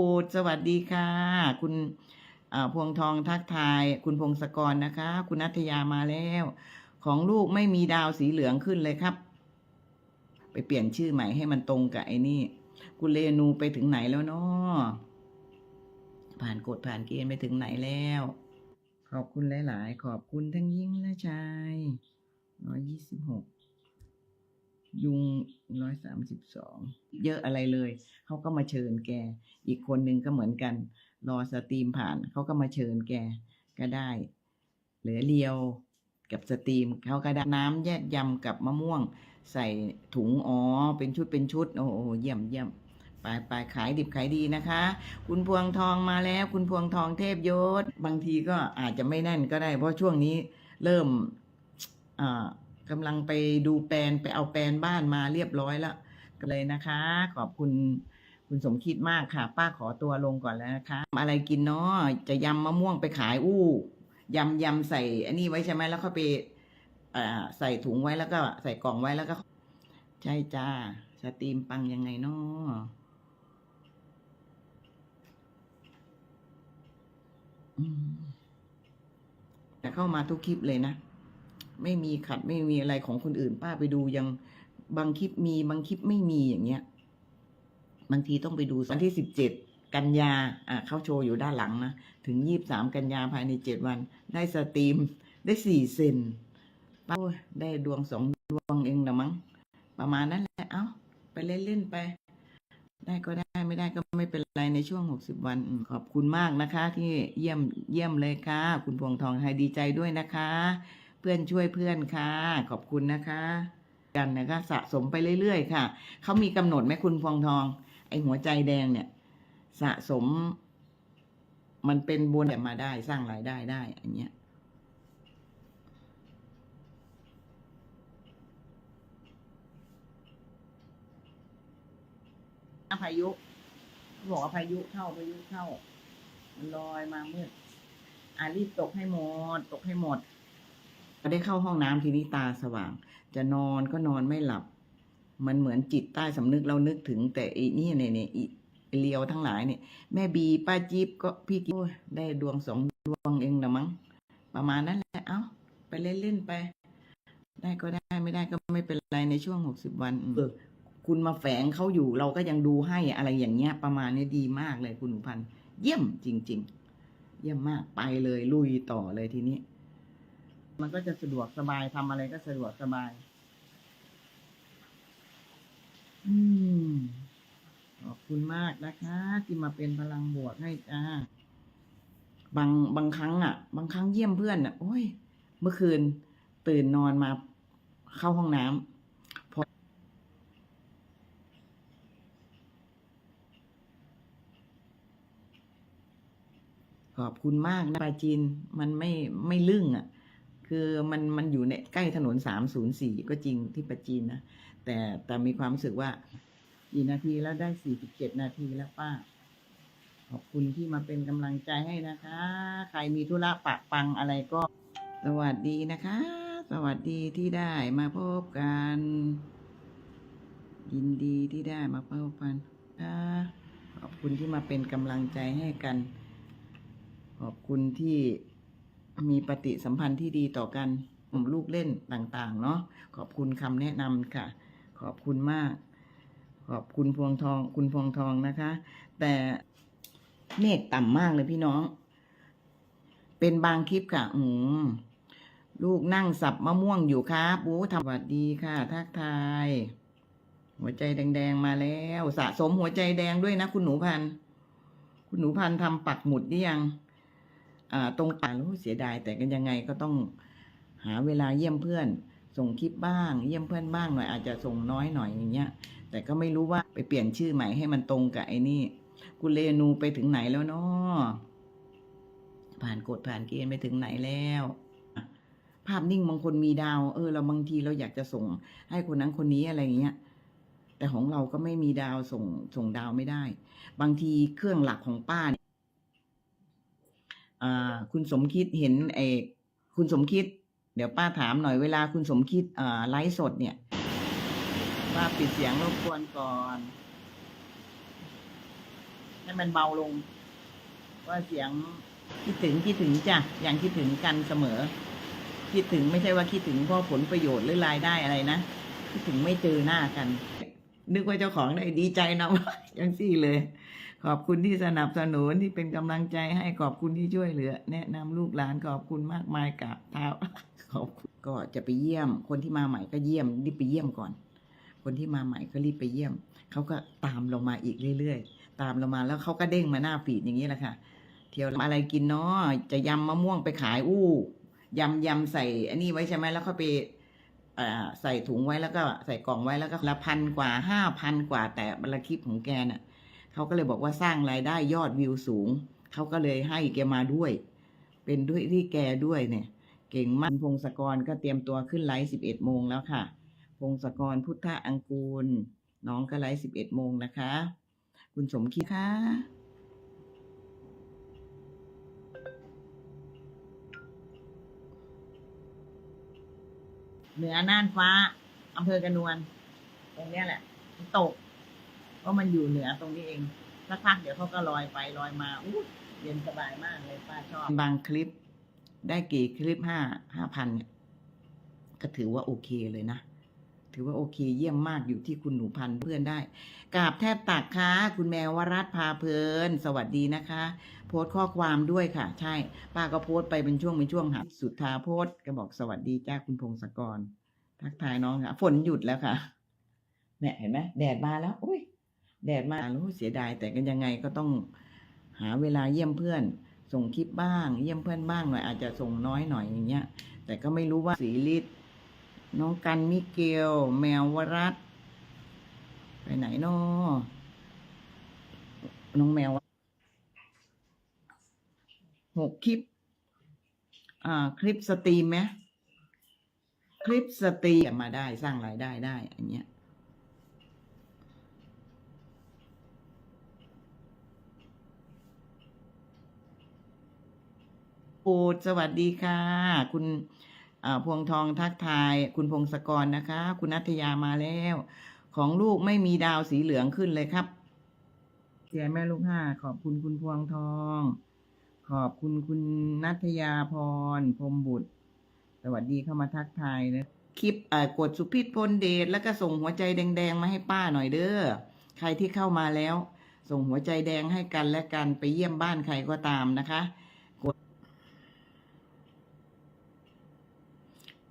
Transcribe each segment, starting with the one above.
ปูดสวัสดีค่ะ คุณพวงทองทักทาย คุณพงศกรนะคะ คุณนัทยามาแล้ว ของลูกไม่มีดาวสีเหลืองขึ้นเลยครับ ไปเปลี่ยนชื่อใหม่ให้มันตรงกับไอ้นี่ คุณเรนูไปถึงไหนแล้วเนาะผ่านกฎผ่านเกณฑ์ไปถึงไหนแล้ว ขอบคุณหลาย ๆ ขอบคุณทั้งยิ่งและชายร้อยยี่สิบหก ยุงร้อยสามสิบสองเยอะอะไรเลย เขาก็มาเชิญแก อีกคนนึงก็เหมือนกัน รอสตรีมผ่าน เขาก็มาเชิญแกก็ได้ เหลือเลียวกับสตรีมเขาก็ได้น้ำแยกยำกับมะม่วง ใส่ถุงอ๋อเป็นชุดเป็นชุด โอ้โหเยี่ยมเยี่ยมไปไปขายดิบขายดีนะคะ คุณพวงทองมาแล้ว คุณพวงทองเทพยศ บางทีก็อาจจะไม่แน่นก็ได้ เพราะช่วงนี้เริ่มอ่า กำลังไปดูแปลนไปเอาแปลนบ้านมาเรียบร้อยแล้วก็เลยนะคะ ขอบคุณคุณสมคิดมากค่ะ ป้าขอตัวลงก่อนแล้วนะคะ อะไรกินเนาะจะยำมะม่วงไปขาย อู้ยำยำใส่ อันนี้ไว้ใช่ไหมแล้วก็ไปใส่ถุงไว้แล้วก็ใส่กล่องไว้แล้วก็ ใช่จ้าสตรีมปังยังไงเนาะอืมแต่เข้ามาทุกคลิปเลยนะ ไม่มีขัดไม่มีอะไรของคนอื่น ป้าไปดูยังบางคลิปมีบางคลิปไม่มีอย่างเงี้ยบางทีต้องไปดูวันที่สิบเจ็ดกันยาอะเขาโชว์อยู่ด้านหลังนะ ถึงยี่บสามกันยาภายในเจ็ดวัน ได้สตรีม ได้สี่เซนป้าได้ดวงสองดวงเองนะมั้ง ประมาณนั้นแหละ เอ้า ไปเล่นๆไป ได้ก็ได้ไม่ได้ก็ไม่เป็นไรในช่วงหกสิบวันขอบคุณมากนะคะ ที่เยี่ยมเยี่ยมเลยค่ะ คุณพวงทองให้ดีใจด้วยนะคะ พื่อนช่วยเพื่อนค่ะ ขอบคุณนะคะ กันนะคะสะสมไปเรื่อยๆ ค่ะ เขามีกำหนดไหมคุณพวงทอง ไอหัวใจแดงเนี่ย สะสม มันเป็นบุญแต่มาได้สร้างรายได้ได้อันเนี้ยพายุเขาบอกว่าพายุเข้าพายุเข้า มันลอยมามืดอ่ารีบตกให้หมด ตกให้หมด ก็ได้เข้าห้องน้ำทีนี้ตาสว่าง จะนอนก็นอนไม่หลับ มันเหมือนจิตใต้สำนึกเรานึกถึง แต่อีนี่เนี่ยเนี่ยอีไอ้เลียวทั้งหลายเนี่ย แม่บีป้าจี๊บก็พี่กิ๊บโอ้ยได้ดวงสองดวงเองละมั้งประมาณนั้นแหละเอ้าไปเล่นๆไป ได้ก็ได้ไม่ได้ก็ไม่เป็นไรในช่วงหกสิบวันอืมเออคุณมาแฝงเขาอยู่เราก็ยังดูให้อะไรอย่างเงี้ย ประมาณนี้ดีมากเลยคุณหนูพันธุ์เยี่ยมจริง ๆ เยี่ยมมากไปเลยลุยต่อเลยทีนี้ มันก็จะสะดวกสบายทำอะไรก็สะดวกสบาย อืมขอบคุณมากนะคะ ที่มาเป็นพลังบวกให้จ้าบางบางครั้งอะ บางครั้งเยี่ยมเพื่อนอะ โอ้ย เมื่อคืน ตื่นนอนมาเข้าห้องน้ำพอขอบคุณมากนะปาจีนมันไม่ไม่ลึ่งอะ คือมันมันอยู่ในใกล้ถนนสามศูนย์สี่ก็จริงที่ปาจีนนะ แต่แต่มีความรู้สึกว่ากี่นาทีแล้วได้สี่สิบเจ็ดนาทีแล้วป้า ขอบคุณที่มาเป็นกำลังใจให้นะคะ ใครมีธุระปะปังอะไรก็ สวัสดีนะคะ สวัสดีที่ได้มาพบกัน ยินดีที่ได้มาพบกันค่ะขอบคุณที่มาเป็นกำลังใจให้กัน ขอบคุณที่ มีปฏิสัมพันธ์ที่ดีต่อกันผมลูกเล่นต่างๆ เนาะขอบคุณคำแนะนำค่ะ ขอบคุณมาก ขอบคุณพวงทองคุณพวงทองนะคะ แต่เมฆต่ำมากเลยพี่น้อง เป็นบางคลิปค่ะ อืมลูกนั่งสับมะม่วงอยู่ครับโอ้ทำสวัสดีค่ะ ทักทาย หัวใจแดงๆมาแล้ว สะสมหัวใจแดงด้วยนะ คุณหนูพัน คุณหนูพันทำปักหมุดหรือยัง ตรงป่ารู้เสียดาย แต่กันยังไงก็ต้องหาเวลาเยี่ยมเพื่อน ส่งคลิปบ้าง เยี่ยมเพื่อนบ้างหน่อยอาจจะส่งน้อยหน่อยอย่างเงี้ย แต่ก็ไม่รู้ว่าไปเปลี่ยนชื่อใหม่ให้มันตรงกับไอ้นี่คุเรนูไปถึงไหนแล้วเนาะผ่านกฎผ่านเกณฑ์ไปถึงไหนแล้วภาพนิ่งบางคนมีดาว เออ เราบางทีเราอยากจะส่ง ให้คนนั้นคนนี้อะไรอย่างเงี้ย แต่ของเราก็ไม่มีดาวส่งส่งดาวไม่ได้ บางทีเครื่องหลักของป้าเนี่ยอ่า คุณสมคิดเห็นเอกคุณสมคิด เดี๋ยวป้าถามหน่อยเวลาคุณสมคิดไลฟ์สดเนี่ยป้าปิดเสียงรบกวนก่อนให้มันเบาลงว่าเสียงคิดถึงคิดถึงจ้ะอย่างคิดถึงกันเสมอ คิดถึงไม่ใช่ว่าคิดถึงเพราะผลประโยชน์หรือรายได้อะไรนะคิดถึงไม่เจอหน้ากัน นึกว่าเจ้าของได้ดีใจนะยังสี่เลย ขอบคุณที่สนับสนุนที่เป็นกำลังใจให้ขอบคุณที่ช่วยเหลือ แนะนำลูกหลานขอบคุณมากมายกับเท้าขอบคุณก็จะไปเยี่ยม คนที่มาใหม่ก็เยี่ยมรีบไปเยี่ยมก่อน คนที่มาใหม่ก็รีบไปเยี่ยมเขาก็ตามเรามาอีกเรื่อยๆ ตามเรามาแล้วเขาก็เด้งมาหน้าฟีดอย่างนี้แหละค่ะเที่ยวอะไรกินเนาะจะยำมะม่วงไปขายอู้ยำยำใส่อันนี้ไว้ใช่ไหมแล้วเขาไปใส่ถุงไว้แล้วก็ใส่กล่องไว้แล้วก็ละพันกว่าห้าพันกว่าแต่บรรคลิปของแกน่ะ เขาก็เลยบอกว่าสร้างรายได้ยอดวิวสูง เขาก็เลยให้แกมาด้วย เป็นด้วยที่แกด้วยเนี่ย เก่งมากพงศกรก็เตรียมตัวขึ้นไลฟ์สิบเอ็ดโมงแล้วค่ะ พงศกรพุทธอังกูล น้องก็ไลฟ์สิบเอ็ดโมงนะคะ คุณสมคิดค่ะเหนือน่านฟ้าอำเภอกระนวลตรงเนี้ยแหละตก ราะมันอยู่เหนือตรงนี้เองสักพักเดี๋ยวเขาก็ลอยไปลอยมาอู้เย็นสบายมากเลยป้าชอบ บางคลิปได้กี่คลิปห้าห้าพันเนี่ยก็ถือว่าโอเคเลยนะ ถือว่าโอเคเยี่ยมมากอยู่ที่คุณหนูพันเพื่อนได้กราบแทบตักค่ะคุณแมววรัตพาเพลิน สวัสดีนะคะ โพสต์ข้อความด้วยค่ะ ใช่ ป้าก็โพสต์ไปเป็นช่วงเป็นช่วงหาสุดท้าโพสต์ก็บอกสวัสดีจ้าคุณพงศกร ทักทายน้องค่ะ ฝนหยุดแล้วค่ะเนี่ยเห็นไหมแดดมาแล้ว อุ้ย แดดมาแล้เสียดายแต่กันยังไงก็ต้องหาเวลาเยี่ยมเพื่อน ส่งคลิปบ้าง เยี่ยมเพื่อนบ้างหน่อยอาจจะส่งน้อยหน่อยอย่างเงี้ย แต่ก็ไม่รู้ว่าสีลิศน้องกันมิเกล แมววรัตไปไหนนาะน้องแมวหกคลิป อ่า คลิปสตรีมไหมคลิปสตรีมมาได้สร้างรายได้ได้อันเนี้ย ปูดสวัสดีค่ะ คุณพวงทองทักทาย คุณพงศกรนะคะ คุณนัทยามาแล้ว ของลูกไม่มีดาวสีเหลืองขึ้นเลยครับเสียแม่ลูกห้าขอบคุณคุณพวงทอง ขอบคุณคุณนัทยาพรพรมบุตร สวัสดีเข้ามาทักทายนะคลิปกดสุพิษพลเดชแล้วก็ส่งหัวใจแดง ๆ มาให้ป้าหน่อยเด้อใครที่เข้ามาแล้ว ส่งหัวใจแดงให้กันและกันไปเยี่ยมบ้านใครก็ตามนะคะ กด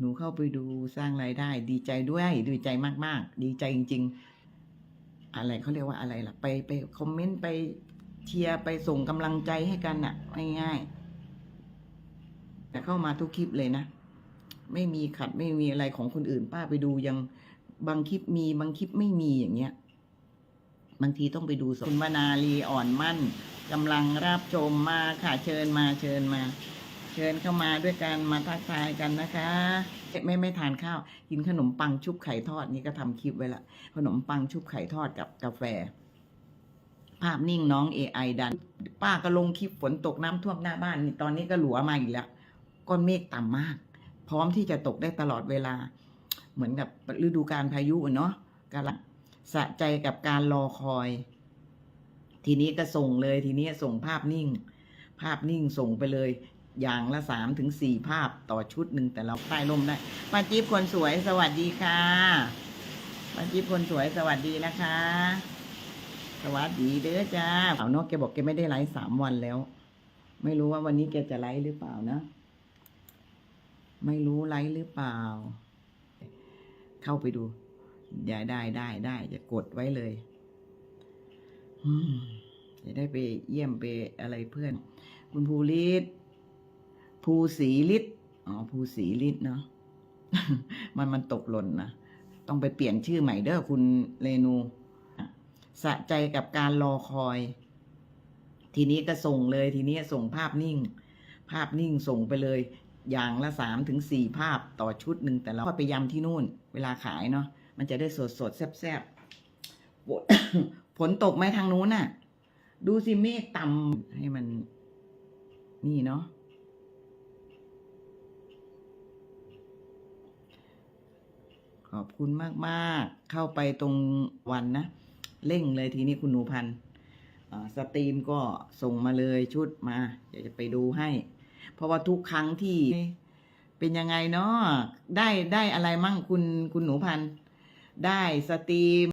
หนูเข้าไปดูสร้างรายได้ ดีใจด้วยดีใจมาก ๆ ดีใจจริง ๆ อะไรเขาเรียกว่าอะไรล่ะ ไปไปคอมเมนต์ไปเชียร์ไปส่งกำลังใจให้กันน่ะง่ายๆแต่เข้ามาทุกคลิปเลยนะ ไม่มีขัดไม่มีอะไรของคนอื่น ป้าไปดูยังบางคลิปมีบางคลิปไม่มีอย่างเงี้ยบางทีต้องไปดูสดคุณวนาลีอ่อนมั่นกำลังรับชมมาค่ะเชิญมาเชิญมา เชิญเข้ามาด้วยกันมาทักทายกันนะคะ ไม่ไม่ทานข้าว กินขนมปังชุบไข่ทอดนี่ก็ทำคลิปไว้ละขนมปังชุบไข่ทอดกับกาแฟ ภาพนิ่งน้อง AI ดัน ป้าก็ลงคลิปฝนตกน้ำท่วมหน้าบ้านนี่ตอนนี้ก็หลัวมาอีกแล้วก้อนเมฆต่ำมาก พร้อมที่จะตกได้ตลอดเวลา เหมือนกับฤดูการพายุเนาะกำลังสะใจกับการรอคอย ทีนี้ก็ส่งเลยทีนี้ส่งภาพนิ่ง ภาพนิ่งส่งไปเลย อย่างละสามถึงสี่ภาพต่อชุดหนึ่งแต่เราใต้ร่มได้ป้าจิ๊บคนสวยสวัสดีค่ะป้าจิ๊บคนสวยสวัสดีนะคะ สวัสดีเด้อจ้าสาวนกแกบอกแกไม่ได้ไลฟ์สามวันแล้ว ไม่รู้ว่าวันนี้แกจะไลฟ์หรือเปล่านะ ไม่รู้ไลฟ์หรือเปล่า เข้าไปดูอย่าได้ได้ได้จะกดไว้เลยจะได้ไปเยี่ยมไปอะไรเพื่อน คุณภูริศ ภูศรีฤทธิ์อ๋อภูศรีฤทธิ์เนาะมันมันตกหล่นนะต้องไปเปลี่ยนชื่อใหม่เด้อคุณเรนูสะใจกับการรอคอย ทีนี้ก็ส่งเลยทีนี้ส่งภาพนิ่ง ภาพนิ่งส่งไปเลย อย่างละสามถึงสี่ภาพต่อชุดหนึ่งแต่เราก็ไปยำที่นู่น เวลาขายเนาะมันจะได้สดสดแซ่บๆฝนฝนตกไหมทางนู้นน่ะ ดูสิเมฆต่ำให้มัน นี่เนาะ ขอบคุณมากๆ เข้าไปตรงวันนะ เร่งเลยทีนี้คุณหนูพันสตรีมก็ส่งมาเลยชุดมาเดี๋ยวจะไปดูให้ เพราะว่าทุกครั้งที่เป็นยังไงเนาะได้ได้อะไรมั่งคุณคุณหนูพัน ได้สตรีม